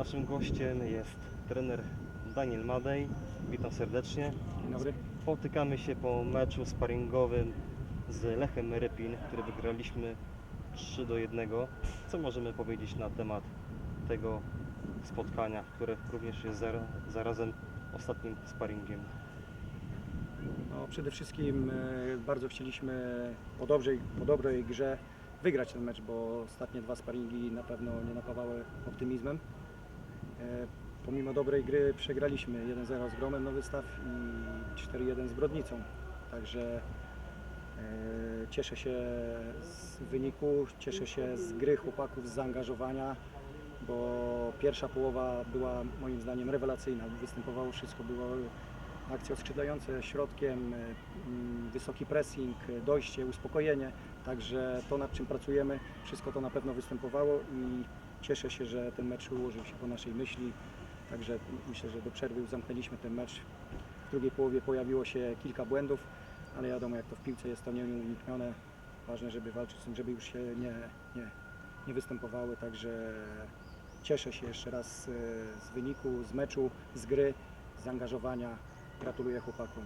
Naszym gościem jest trener Daniel Madej. Witam serdecznie. Dzień dobry. Spotykamy się po meczu sparingowym z Lechem Rypin, który wygraliśmy 3 do 1. Co możemy powiedzieć na temat tego spotkania, które również jest zara- zarazem ostatnim sparingiem? No, przede wszystkim e, bardzo chcieliśmy po dobrej, po dobrej grze wygrać ten mecz, bo ostatnie dwa sparingi na pewno nie napawały optymizmem. E, Pomimo dobrej gry przegraliśmy 1-0 z Gromem Nowy Staw i 4-1 z Brodnicą. Także e, cieszę się z wyniku, cieszę się z gry chłopaków, z zaangażowania, bo pierwsza połowa była moim zdaniem rewelacyjna. Występowało wszystko, było akcje oskrzydlające środkiem, e, mm, wysoki pressing, dojście, uspokojenie. Także to nad czym pracujemy, wszystko to na pewno występowało i cieszę się, że ten mecz ułożył się po naszej myśli. Także myślę, że do przerwy zamknęliśmy ten mecz. W drugiej połowie pojawiło się kilka błędów, ale wiadomo jak to w piłce jest to nieuniknione. Ważne, żeby walczyć z tym, żeby już się nie, nie, nie występowały. Także cieszę się jeszcze raz e, z wyniku, z meczu, z gry, z zaangażowania. Gratuluję chłopakom.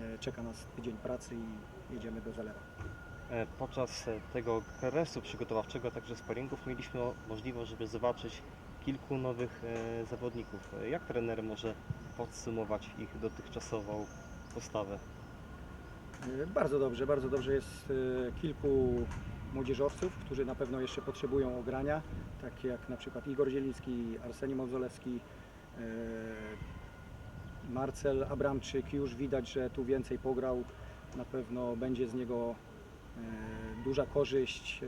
E, Czeka nas tydzień pracy i jedziemy do Zalewa. E, Podczas e, tego kresu przygotowawczego, także sparingów, mieliśmy możliwość, żeby zobaczyć kilku nowych e, zawodników. Jak trener może podsumować ich dotychczasową postawę? Bardzo dobrze, bardzo dobrze jest kilku młodzieżowców, którzy na pewno jeszcze potrzebują ogrania, takie jak na przykład Igor Zieliński, Arseni Małzolewski, e, Marcel Abramczyk. Już widać, że tu więcej pograł. Na pewno będzie z niego duża korzyść.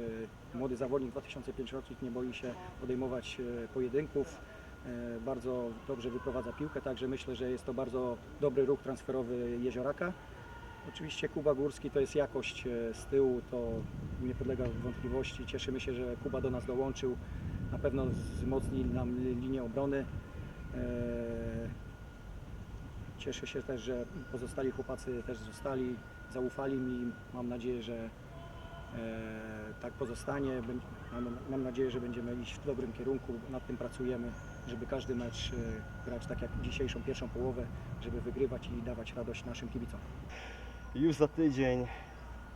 E, Młody zawodnik 2005 rocznik nie boi się podejmować e, pojedynków. E, Bardzo dobrze wyprowadza piłkę, także myślę, że jest to bardzo dobry ruch transferowy Jezioraka. Oczywiście Kuba Górski to jest jakość e, z tyłu, to nie podlega wątpliwości. Cieszymy się, że Kuba do nas dołączył. Na pewno wzmocni nam li- linię obrony. Cieszę się też, że pozostali chłopacy też zostali, zaufali mi. Mam nadzieję, że e, tak pozostanie. Mam, mam nadzieję, że będziemy iść w dobrym kierunku. Nad tym pracujemy, żeby każdy mecz e, grać tak jak dzisiejszą pierwszą połowę, żeby wygrywać i dawać radość naszym kibicom. Już za tydzień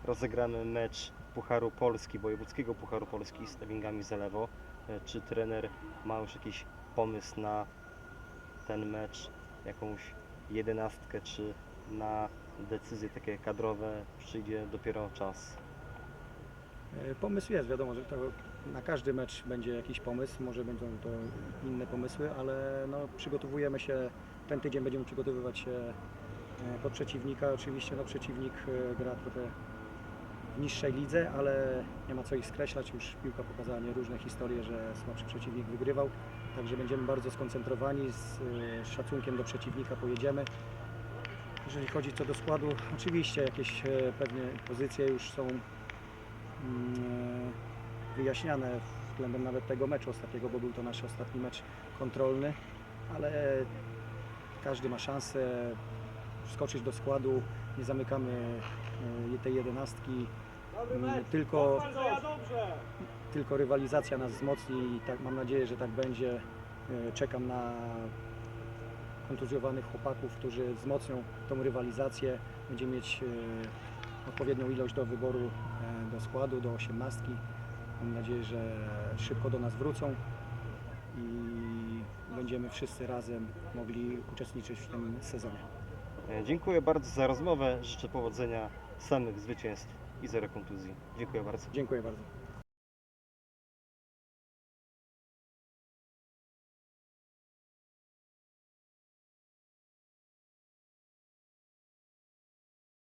rozegramy mecz Pucharu Polski, wojewódzkiego Pucharu Polski z Stawingami Zalewo. E, Czy trener ma już jakiś pomysł na ten mecz, jakąś jedenastkę, czy na decyzje takie kadrowe przyjdzie dopiero czas? E, Pomysł jest, wiadomo, że to na każdy mecz będzie jakiś pomysł, może będą to inne pomysły, ale no, przygotowujemy się, ten tydzień będziemy przygotowywać się e, pod przeciwnika. Oczywiście no, przeciwnik e, gra trochę w niższej lidze, ale nie ma co ich skreślać, już piłka pokazała nie różne historie, że słabszy przeciwnik wygrywał, także będziemy bardzo skoncentrowani, z e, szacunkiem do przeciwnika pojedziemy. Jeżeli chodzi co do składu, oczywiście jakieś e, pewnie pozycje już są mm, wyjaśniane względem nawet tego meczu ostatniego, bo był to nasz ostatni mecz kontrolny, ale każdy ma szansę wskoczyć do składu, nie zamykamy e, tej jedenastki, Mm, tylko, tylko rywalizacja nas wzmocni i tak, mam nadzieję, że tak będzie. E, Czekam na kontuzjowanych chłopaków, którzy wzmocnią tą rywalizację. Będziemy mieć e, odpowiednią ilość do wyboru e, do składu, do osiemnastki. Mam nadzieję, że szybko do nas wrócą i będziemy wszyscy razem mogli uczestniczyć w tym sezonie. Dziękuję bardzo za rozmowę. Życzę powodzenia, samych zwycięstw i zero kontuzji. Dziękuję bardzo. Dziękuję bardzo.